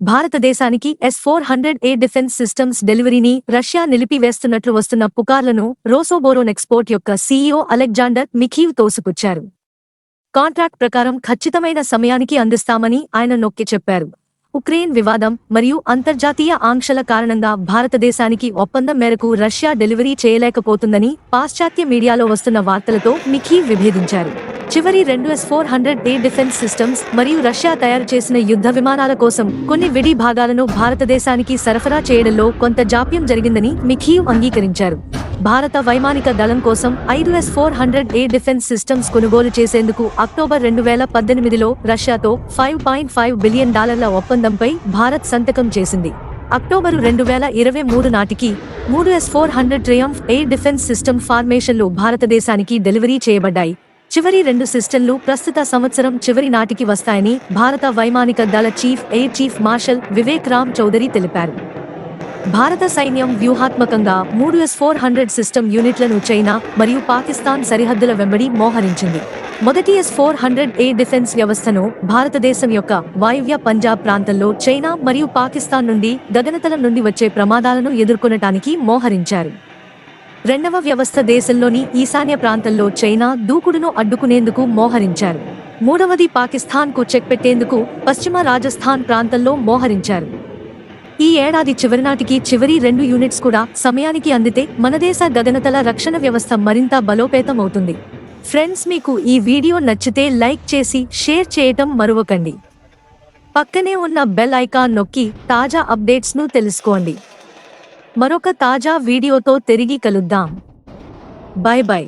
భారతదేశానికి S four hundred air defence systems డెలివరీని Russia నిలిపివేస్తున్నట్లు వస్తున్న పుకార్లను రోసోబోరోన్ ఎక్స్పోర్ట్ యొక్క సీఈఓ అలెగ్జాండర్ మిఖీవ్ తోసుకొచ్చారు కాంట్రాక్ట్ ప్రకారం ఖచ్చితమైన సమయానికి అందిస్తామని ఆయన నొక్కి చెప్పారు. ఉక్రెయిన్ వివాదం మరియు అంతర్జాతీయ ఆంక్షల కారణంగా భారతదేశానికి ఒప్పందం మేరకు రష్యా డెలివరీ చేయలేకపోతుందని పాశ్చాత్య మీడియాలో వస్తున్న వార్తలతో మిఖీవ్ విభేదించారు. చివరి రెండు ఎస్ ఫోర్ హండ్రెడ్ డే డిఫెన్స్ సిస్టమ్స్ మరియు రష్యా తయారు చేసిన యుద్ధ విమానాల కోసం కొన్ని విడి భాగాలను భారతదేశానికి సరఫరా చేయడంలో కొంత జాప్యం జరిగిందని మిఖీవ్ అంగీకరించారు. భారత వైమానిక దళం కోసం ఐదు S four hundred air defence systems కొనుగోలు చేసేందుకు అక్టోబర్ రెండు వేల పద్దెనిమిదిలో రష్యాతో ఫైవ్ పాయింట్ ఫైవ్ బిలియన్ డాలర్ల ఒప్పందంపై భారత్ సంతకం చేసింది. అక్టోబరు రెండు వేల ఇరవై మూడు నాటికి మూడు S four hundred Triumf air defence system ఫార్మేషన్లు భారతదేశానికి డెలివరీ చేయబడ్డాయి. చివరి రెండు సిస్టంలు ప్రస్తుత సంవత్సరం చివరి నాటికి వస్తాయని భారత వైమానిక దళ chief air chief marshal Vivek Ram Chaudhari తెలిపారు. భారత సైన్యం వ్యూహాత్మకంగా మూడు ఎస్ ఫోర్ హండ్రెడ్ సిస్టమ్ యూనిట్లను చైనా మరియు పాకిస్తాన్ సరిహద్దుల వెంబడి మోహరించింది. మొదటి S four hundred air defence వ్యవస్థను భారతదేశం యొక్క వాయువ్య పంజాబ్ ప్రాంతంలో చైనా మరియు పాకిస్తాన్ నుండి గగనతలం నుండి వచ్చే ప్రమాదాలను ఎదుర్కొనటానికి మోహరించారు. రెండవ వ్యవస్థ దేశంలోని ఈశాన్య ప్రాంతంలో చైనా దూకుడును అడ్డుకునేందుకు మోహరించారు. మూడవది పాకిస్తాన్కు చెక్ పెట్టేందుకు పశ్చిమ రాజస్థాన్ ప్రాంతంలో మోహరించారు. ఈ ఏడాది చివరి నాటికి చివరి రెండు యూనిట్స్ కూడా సమయానికి అందితే మనదేశ గగనతల రక్షణ వ్యవస్థ మరింత బలోపేతం అవుతుంది. ఫ్రెండ్స్ మీకు ఈ వీడియో నచ్చితే లైక్ చేసి షేర్ చేయటం మరువకండి. పక్కనే ఉన్న బెల్ ఐకాన్ నొక్కి తాజా అప్డేట్స్ను తెలుసుకోండి. మరొక తాజా వీడియోతో తిరిగి కలుద్దాం బై బై